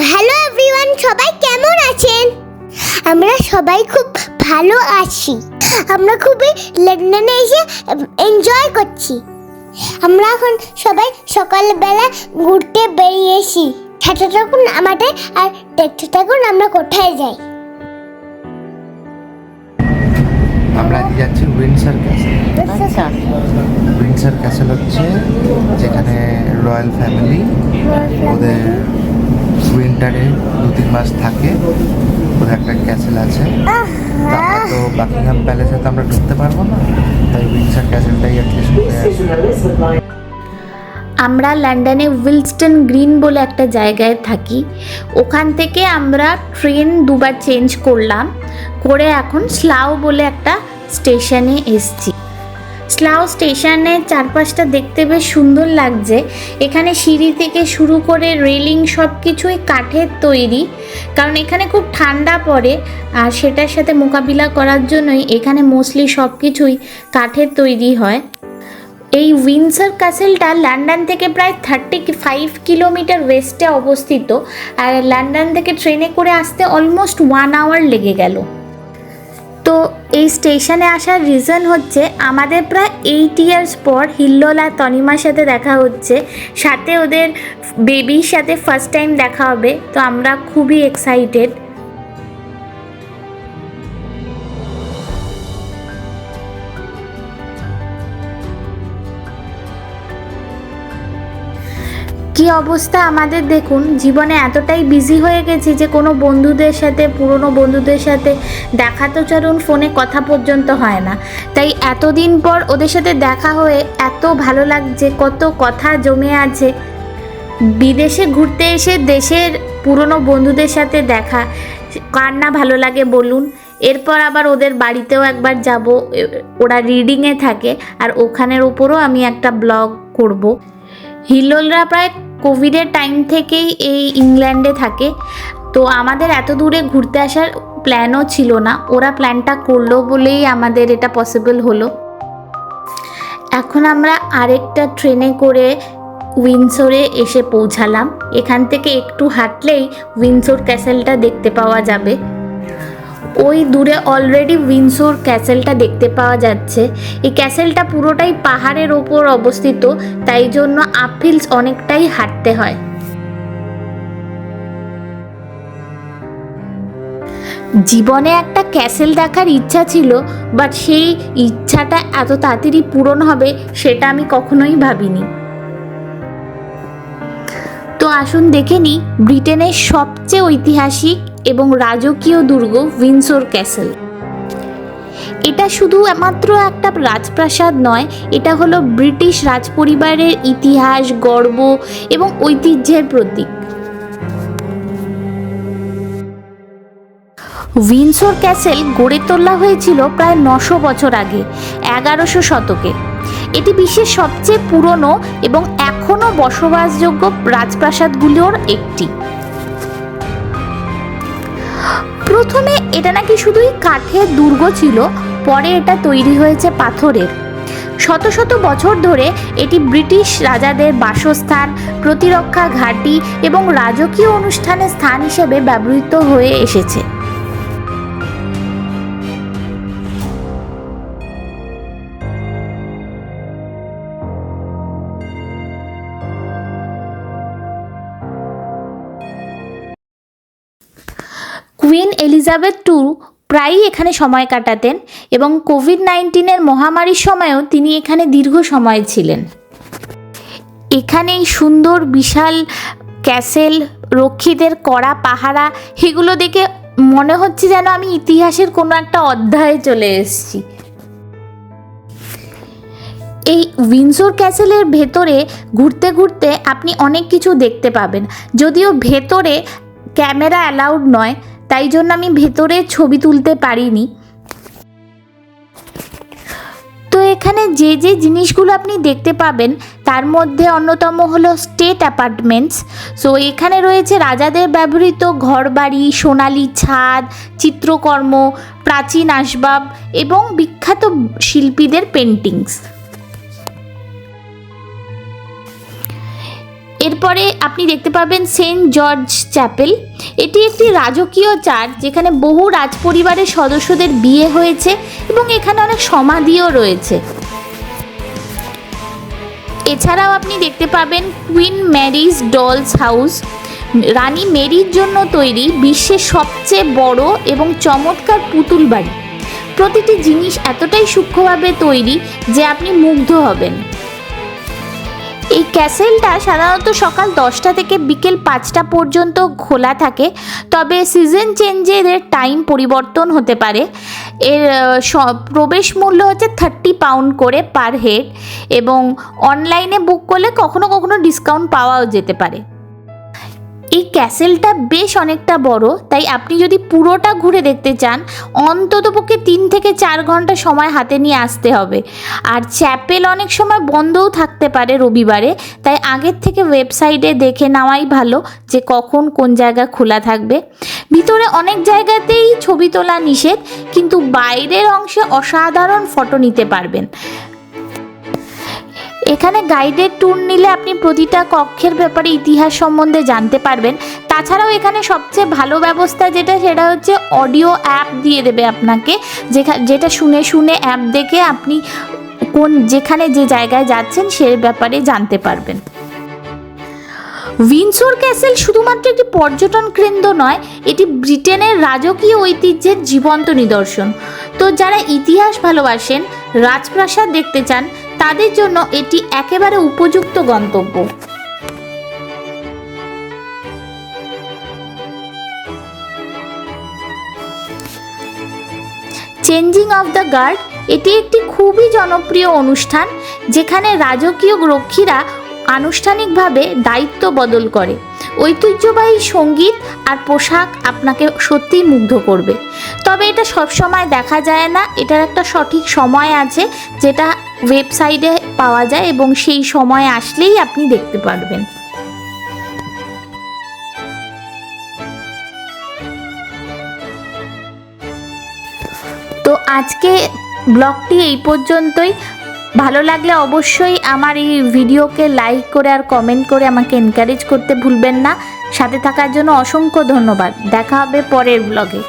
Hello everyone সবাই কেমন আছেন? আমরা সবাই খুব ভালো আছি। আমরা খুবই লন্ডনে এসে এনজয় করছি। আমরা এখন সবাই সকালবেলা ঘুরতে বেরিয়েছি। সাথে থাকুন আমাদের আর দেখতে থাকুন আমরা কোথায় যাই? আমরা আজকে যাচ্ছি উইন্ডসার ক্যাসেল। আচ্ছা। উইন্ডসার ক্যাসেল হচ্ছে যেখানে রয়্যাল ফ্যামিলি ওদের উইন্টারে দু তিন মাস থাকে ওদের একটা ক্যাসেল আছে। আমরা তো বাকিংহাম প্যালেসে তো আমরা ঢুকতে পারব না তাই উইন্ডসার ক্যাসেলটাই অ্যাটলিস্ট ঘুরে আসি। আমরা লন্ডনে উইলস্টন গ্রিন বলে একটা জায়গায় থাকি। ওখান থেকে আমরা ট্রেন দুবার চেঞ্জ করলাম করে এখন স্লাও বলে একটা স্টেশনে এসছি। স্লাউ স্টেশনের চারপাশটা দেখতে বেশ সুন্দর লাগছে। এখানে সিঁড়ি থেকে শুরু করে রেলিং সব কিছুই কাঠের তৈরি, কারণ এখানে খুব ঠান্ডা পড়ে আর সেটার সাথে মোকাবিলা করার জন্যই এখানে মোস্টলি সব কিছুই কাঠের তৈরি হয়। এই উইন্সার ক্যাসেলটা লন্ডন থেকে প্রায় থার্টি ফাইভ কিলোমিটার ওয়েস্টে অবস্থিত আর লন্ডন থেকে ট্রেনে করে আসতে অলমোস্ট ওয়ান আওয়ার লেগে গেল। তো এই স্টেশনে আসার রিজন হচ্ছে আমাদের প্রায় এইট ইয়ার্স পর হিল্লোল আর তনিমার সাথে দেখা হচ্ছে। সাথে ওদের বেবির সাথে ফার্স্ট টাইম দেখা হবে। তো আমরা খুবই এক্সাইটেড কি অবস্থা আমাদের দেখুন, জীবনে এতটাই বিজি হয়ে গেছি যে কোনো বন্ধুদের সাথে, পুরনো বন্ধুদের সাথে দেখা তো চলুন ফোনে কথা পর্যন্ত হয় না। তাই এতদিন পর ওদের সাথে দেখা হয়ে এত ভালো লাগছে, কত কথা জমে আছে। বিদেশে ঘুরতে এসে দেশের পুরনো বন্ধুদের সাথে দেখা, কার না ভালো লাগে বলুন। এরপর আবার ওদের বাড়িতেও একবার যাব, ওরা রিডিংয়ে থাকে, আর ওখানের উপরও আমি একটা ব্লগ করব। হিল্লোলরা প্রায় কোভিডের টাইম থেকেই এই ইংল্যান্ডে থাকে। তো আমাদের এত দূরে ঘুরতে আসার প্ল্যানও ছিল না। ওরা প্ল্যানটা করল বলেই আমাদের এটা পসিবল হলো। এখন আমরা আরেকটা ট্রেনে করে উইন্সোরে এসে পৌঁছালাম। এখান থেকে একটু হাঁটলেই উইন্সোর ক্যাসেলটা দেখতে পাওয়া যাবে। ওই দূরে অলরেডি উইন্সোর ক্যাসেলটা দেখতে পাওয়া যাচ্ছে। এই ক্যাসেলটা পুরোটাই পাহাড়ের ওপর অবস্থিত, তাই জন্য আপহিলস অনেকটাই হাঁটতে হয়। জীবনে একটা ক্যাসেল দেখার ইচ্ছা ছিল বাট সেই ইচ্ছাটা এত তাড়াতাড়ি পূরণ হবে সেটা আমি কখনোই ভাবিনি। তো আসুন দেখে নিই, ব্রিটেনের সবচেয়ে ঐতিহাসিক এবং রাজকীয় দুর্গ উইন্সোর ক্যাসেল। এটা শুধু মাত্র একটা রাজপ্রাসাদ নয়, এটা হলো ব্রিটিশ রাজপরিবারের ইতিহাস, গর্ব এবং ঐতিহ্যের প্রতীক। উইন্সোর ক্যাসেল গড়ে তোলা হয়েছিল প্রায় নশো বছর আগে, এগারোশো শতকে। এটি বিশ্বের সবচেয়ে পুরনো এবং এখনও বসবাসযোগ্য রাজপ্রাসাদগুলোর একটি। প্রথমে এটা নাকি শুধুই কাঠের দুর্গ ছিল, পরে এটা তৈরি হয়েছে পাথরের। শত শত বছর ধরে এটি ব্রিটিশ রাজাদের বাসস্থান, প্রতিরক্ষা ঘাঁটি এবং রাজকীয় অনুষ্ঠানের স্থান হিসেবে ব্যবহৃত হয়ে এসেছে। কুইন এলিজাবেথ টু প্রায়ই এখানে সময় কাটাতেন এবং কোভিড নাইন্টিনের মহামারীর সময়ও তিনি এখানে দীর্ঘ সময় ছিলেন। এখানে সুন্দর, বিশাল ক্যাসেল, রক্ষীদের কড়া পাহারা এগুলো দেখে মনে হচ্ছে যেন আমি ইতিহাসের কোনো একটা অধ্যায়ে চলে এসেছি। এই উইন্সোর ক্যাসেলের ভেতরে ঘুরতে ঘুরতে আপনি অনেক কিছু দেখতে পাবেন। যদিও ভেতরে ক্যামেরা অ্যালাউড নয় তাই জন্য আমি ভেতরে ছবি তুলতে পারিনি। তো এখানে যে যে জিনিসগুলো আপনি দেখতে পাবেন, তার মধ্যে অন্যতম হলো স্টেট অ্যাপার্টমেন্টস। সো এখানে রয়েছে রাজাদের ব্যবহৃত ঘরবাড়ি, সোনালি ছাদ, চিত্রকর্ম, প্রাচীন আসবাব এবং বিখ্যাত শিল্পীদের পেন্টিংস এরপরে আপনি দেখতে পাবেন সেন্ট জর্জ চ্যাপেল। এটি একটি রাজকীয় চার্চ যেখানে বহু রাজপরিবারের সদস্যদের বিয়ে হয়েছে এবং এখানে অনেক সমাধিও রয়েছে। এছাড়াও আপনি দেখতে পাবেন কুইন ম্যারিজ ডলস হাউস। রানী মেরির জন্য তৈরি বিশ্বের সবচেয়ে বড় এবং চমৎকার পুতুল বাড়ি। প্রতিটি জিনিস এতটাই সূক্ষ্মভাবে তৈরি যে আপনি মুগ্ধ হবেন। ক্যাসেলটা সাধারণত সকাল দশটা থেকে বিকেল পাঁচটা পর্যন্ত খোলা থাকে, তবে সিজন চেঞ্জের টাইম পরিবর্তন হতে পারে। এর প্রবেশ মূল্য হচ্ছে থার্টি পাউন্ড করে পার হেড এবং অনলাইনে বুক করলে কখনো কখনো ডিসকাউন্ট পাওয়াও যেতে পারে। এই ক্যাসেলটা বেশ অনেকটা বড়, তাই আপনি যদি পুরোটা ঘুরে দেখতে চান অন্ততপক্ষে তিন থেকে চার ঘণ্টা সময় হাতে নিয়ে আসতে হবে। আর চ্যাপেল অনেক সময় বন্ধও থাকতে পারে রবিবারে, তাই আগের থেকে ওয়েবসাইটে দেখে নেওয়াই ভালো যে কখন কোন জায়গা খোলা থাকবে। ভিতরে অনেক জায়গাতেই ছবি তোলা নিষেধ, কিন্তু বাইরের অংশে অসাধারণ ফটো নিতে পারবেন। এখানে গাইডেড ট্যুর নিলে আপনি প্রতিটা কক্ষের ব্যাপারে ইতিহাস সম্বন্ধে জানতে পারবেন। তাছাড়াও এখানে সবচেয়ে ভালো ব্যবস্থা যেটা, সেটা হচ্ছে অডিও অ্যাপ দিয়ে দেবে আপনাকে। যেখা, যেটা শুনে শুনে অ্যাপ দেখে আপনি কোন, যেখানে যে জায়গায় যাচ্ছেন সে ব্যাপারে জানতে পারবেন। উইন্ডসোর ক্যাসেল শুধুমাত্র একটি পর্যটন কেন্দ্র নয়, এটি ব্রিটেনের রাজকীয় ঐতিহ্যের জীবন্ত নিদর্শন। তো যারা ইতিহাস ভালোবাসেন, রাজপ্রাসাদ দেখতে চান তাদের জন্য এটি একেবারে উপযুক্ত গন্তব্য। চেঞ্জিং অফ দ্য গার্ড, এটি একটি খুবই জনপ্রিয় অনুষ্ঠান, যেখানে রাজকীয় রক্ষীরা আনুষ্ঠানিকভাবে দায়িত্ব বদল করে। ঐতিহ্যবাহী সংগীত আর পোশাক আপনাকে সত্যিই মুগ্ধ করবে। তবে এটা সবসময় দেখা যায় না, এটার একটা সঠিক সময় আছে যেটা ওয়েবসাইটে পাওয়া যায় এবং সেই সময় আসলেই আপনি দেখতে পারবেন। তো আজকে ব্লগটি এই পর্যন্তই। ভালো লাগলে অবশ্যই আমার এই ভিডিওকে লাইক করে আর কমেন্ট করে আমাকে এনকারেজ করতে ভুলবেন না। সাথে থাকার জন্য অসংখ্য ধন্যবাদ। দেখা হবে পরের ব্লগে